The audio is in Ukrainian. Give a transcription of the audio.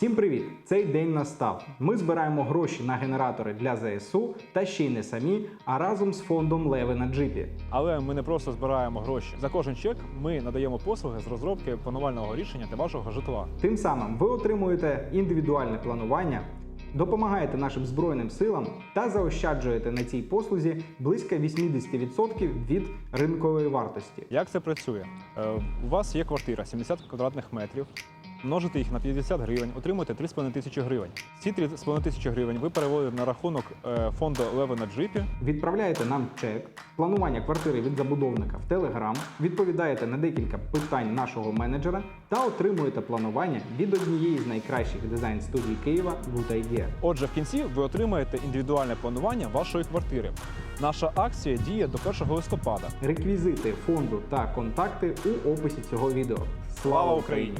Всім привіт! Цей день настав. Ми збираємо гроші на генератори для ЗСУ та ще й не самі, а разом з фондом Леви на джипі. Але ми не просто збираємо гроші. За кожен чек ми надаємо послуги з розробки планувального рішення для вашого житла. Тим самим ви отримуєте індивідуальне планування, допомагаєте нашим збройним силам та заощаджуєте на цій послузі близько 80% від ринкової вартості. Як це працює? Е, у вас є квартира 70 квадратних метрів. Множите їх на 50 гривень, отримуєте 3,5 тисячі гривень. Ці 3,5 тисячі гривень ви переводите на рахунок е, фонду Леви на джипі. Відправляєте нам чек, планування квартири від забудовника в Telegram, відповідаєте на декілька питань нашого менеджера та отримуєте планування від однієї з найкращих дизайн студій Києва Good Idea. Отже, в кінці ви отримаєте індивідуальне планування вашої квартири. Наша акція діє до 1 листопада. Реквізити фонду та контакти у описі цього відео. Слава Україні!